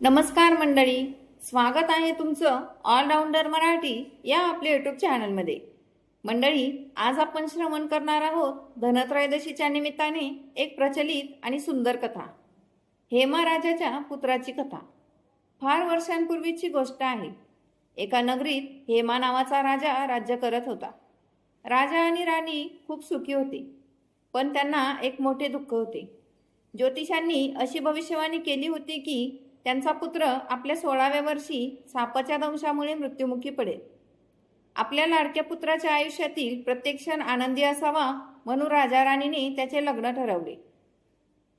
नमस्कार मंडळी. स्वागत आहे तुमचं ऑलराऊंडर मराठी या आपल्या युट्यूब चॅनलमध्ये मंडळी आज आपण श्रवण करणार आहोत धनत्रयोदशीच्या निमित्ताने एक प्रचलित आणि सुंदर कथा. हेमा राजाच्या पुत्राची कथा. फार वर्षांपूर्वीची गोष्ट आहे. एका नगरीत हेमा नावाचा राजा राज्य करत होता. राजा आणि राणी खूप सुखी होते पण त्यांना एक मोठे दुःख होते. ज्योतिषांनी अशी भविष्यवाणी केली होती की त्यांचा पुत्र आपल्या सोळाव्या वर्षी सापाच्या दंशामुळे मृत्युमुखी पडेल. आपल्या लाडक्या पुत्राच्या आयुष्यातील प्रत्येक क्षण आनंदी असावा म्हणून राजा राणीने त्याचे लग्न ठरवले.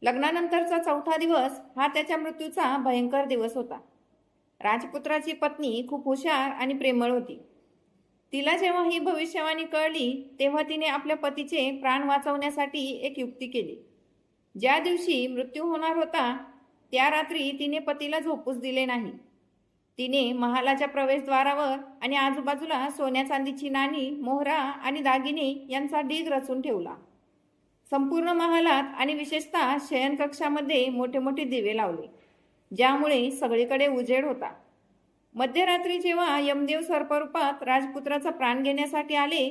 लग्नानंतरचा चौथा दिवस हा त्याच्या मृत्यूचा भयंकर दिवस होता. राजपुत्राची पत्नी खूप हुशार आणि प्रेमळ होती. तिला जेव्हा ही भविष्यवाणी कळली तेव्हा तिने आपल्या पतीचे प्राण वाचवण्यासाठी एक युक्ती केली. ज्या दिवशी मृत्यू होणार होता त्या रात्री तिने पतीला झोपूस दिले नाही. तिने महालाच्या प्रवेशद्वारावर आणि आजूबाजूला सोन्या चांदीची नाणी मोहरा आणि दागिने यांचा ढीग रचून ठेवला. संपूर्ण महालात आणि विशेषतः शयनकक्षामध्ये मोठे मोठे दिवे लावले ज्यामुळे सगळीकडे उजेड होता. मध्यरात्री जेव्हा यमदेव सर्परूपात राजपुत्राचा प्राण घेण्यासाठी आले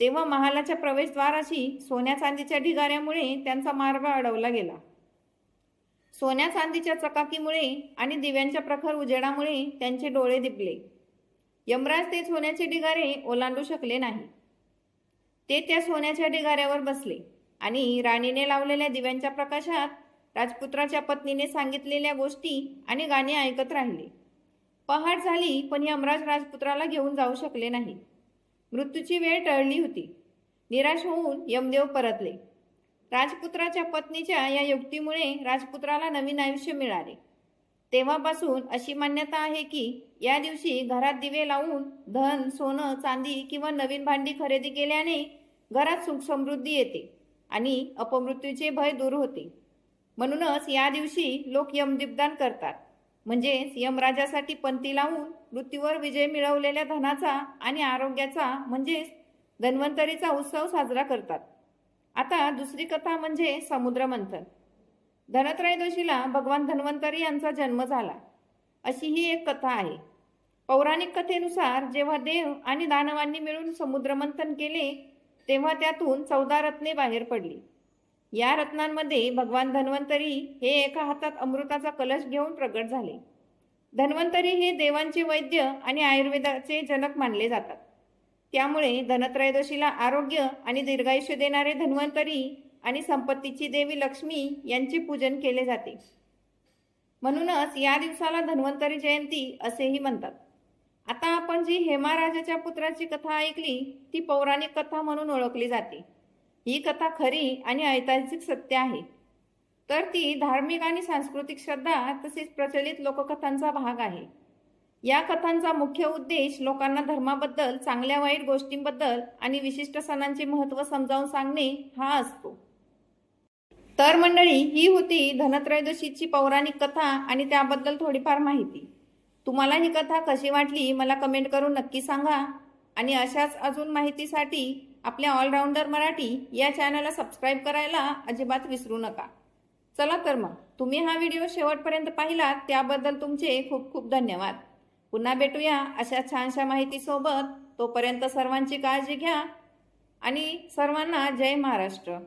तेव्हा महालाच्या प्रवेशद्वाराशी सोन्या चांदीच्या ढिगाऱ्यामुळे त्यांचा मार्ग अडवला गेला. सोन्या चांदीच्या चकाकीमुळे आणि दिव्यांच्या प्रखर उजेडामुळे त्यांचे डोळे दिपले. यमराज ते सोन्याचे ढिगारे ओलांडू शकले नाही. ते त्या सोन्याच्या ढिगाऱ्यावर बसले आणि राणीने लावलेल्या दिव्यांच्या प्रकाशात राजपुत्राच्या पत्नीने सांगितलेल्या गोष्टी आणि गाणी ऐकत राहिले. पहाट झाली पण यमराज राजपुत्राला घेऊन जाऊ शकले नाही. मृत्यूची वेळ टळली होती. निराश होऊन यमदेव परतले. राजपुत्राच्या पत्नीच्या या युक्तीमुळे राजपुत्राला नवीन आयुष्य मिळाले. तेव्हापासून अशी मान्यता आहे की या दिवशी घरात दिवे लावून धन सोनं चांदी किंवा नवीन भांडी खरेदी केल्याने घरात सुख समृद्धी येते आणि अपमृत्यूचे भय दूर होते. म्हणूनच या दिवशी लोक यमदीपदान करतात. म्हणजेच यमराजासाठी पंथी लावून मृत्यूवर विजय मिळवलेल्या धनाचा आणि आरोग्याचा म्हणजेच धन्वंतरीचा उत्सव साजरा करतात. आता दुसरी कथा म्हणजे समुद्र मंथन धनत्रयोदशीला भगवान धन्वंतरी यांचा जन्म झाला. अशी ही एक कथा आहे. पौराणिक कथेनुसार जेव्हा देव आणि दानवांनी मिळून समुद्रमंथन केले तेव्हा त्यातून चौदा रत्ने बाहेर पडली. या रत्नांमध्ये भगवान धन्वंतरी हे एका हातात अमृताचा कलश घेऊन प्रगट झाले. धन्वंतरी हे देवांचे वैद्य आणि आयुर्वेदाचे जनक मानले जातात. त्यामुळे धनत्रयोदशीला आरोग्य आणि दीर्घायुष्य देणारे धन्वंतरी आणि संपत्तीची देवी लक्ष्मी यांचे पूजन केले जाते. म्हणूनच या दिवसाला धन्वंतरी जयंती असेही म्हणतात. आता आपण जी हेमा राजाच्या पुत्राची कथा ऐकली ती पौराणिक कथा म्हणून ओळखली जाते. ही कथा खरी आणि ऐतिहासिक सत्य आहे. तर ती धार्मिक आणि सांस्कृतिक श्रद्धा तसेच प्रचलित लोककथांचा भाग आहे. या कथांचा मुख्य उद्देश लोकांना धर्माबद्दल चांगल्या वाईट गोष्टींबद्दल आणि विशिष्ट सणांचे महत्त्व समजावून सांगणे हा असतो. तर मंडळी ही होती धनत्रयोदशीची पौराणिक कथा आणि त्याबद्दल थोडीफार माहिती. तुम्हाला ही कथा कशी वाटली मला कमेंट करून नक्की सांगा. आणि अशाच अजून माहितीसाठी आपल्या ऑलराऊंडर मराठी या चॅनलला सबस्क्राईब करायला अजिबात विसरू नका. चला तर मग तुम्ही हा व्हिडिओ शेवटपर्यंत पाहिलात त्याबद्दल तुमचे खूप खूप धन्यवाद. पुन्हा भेटूया अशा छानशा माहितीसोबत. तोपर्यंत सर्वांची काळजी घ्या आणि सर्वांना जय महाराष्ट्र.